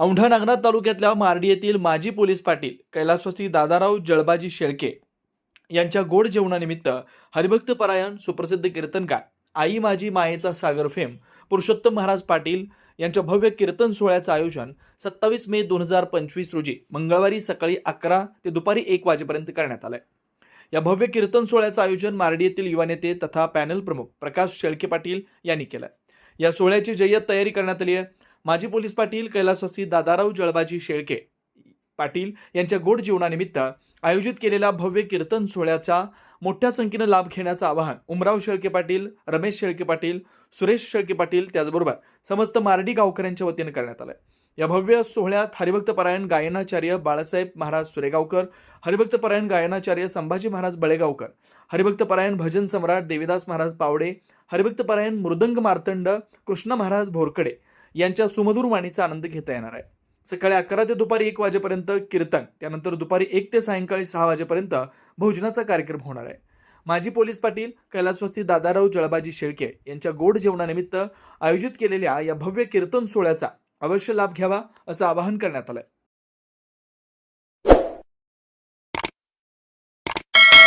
औंढा नागनाथ तालुक्यातल्या मार्डी येथील माजी पोलीस पाटील कैलासवासी दादाराव जळबाजी शेळके यांच्या गोड जेवणानिमित्त हरिभक्त परायण सुप्रसिद्ध कीर्तनकार आई माझी मायेचा सागर फेम पुरुषोत्तम महाराज पाटील यांच्या भव्य कीर्तन सोहळ्याचं आयोजन सत्तावीस मे दोन हजार पंचवीस रोजी मंगळवारी सकाळी अकरा ते दुपारी एक वाजेपर्यंत करण्यात आलंय. या भव्य कीर्तन सोहळ्याचं आयोजन मार्डी येथील युवा नेते तथा पॅनल प्रमुख प्रकाश शेळके पाटील यांनी केलं या सोहळ्याची जय्यत तयारी करण्यात आली आहे. माजी पोलीस पाटील कैलासवासी दादाराव जळबाजी शेळके पाटील यांच्या गोड जीवनानिमित्त आयोजित केलेल्या भव्य कीर्तन सोहळ्याचा मोठ्या संख्येनं लाभ घेण्याचं आवाहन उमराव शेळके पाटील रमेश शेळके पाटील सुरेश शेळके पाटील त्याचबरोबर समस्त मार्डी गावकऱ्यांच्या वतीनं करण्यात आलं या भव्य सोहळ्यात हरिभक्तपरायण गायनाचार्य बाळासाहेब महाराज सुरेगावकर हरिभक्तपरायण गायनाचार्य संभाजी महाराज बळेगावकर हरिभक्तपरायण भजन सम्राट देविदास महाराज पावडे हरिभक्तपरायण मृदंग मार्तंड कृष्ण महाराज भोरकडे यांच्या सुमधुर वाणीचा आनंद घेता येणार आहे. सकाळी अकरा ते दुपारी एक वाजेपर्यंत कीर्तन त्यानंतर दुपारी एक ते सायंकाळी सहा वाजेपर्यंत भोजनाचा कार्यक्रम होणार आहे. माजी पोलीस पाटील कैलासवस्ती दादाराव जळबाजी शेळके यांच्या गोड जेवणानिमित्त आयोजित केलेल्या या भव्य कीर्तन सोहळ्याचा अवश्य लाभ घ्यावा असं आवाहन करण्यात आलंय.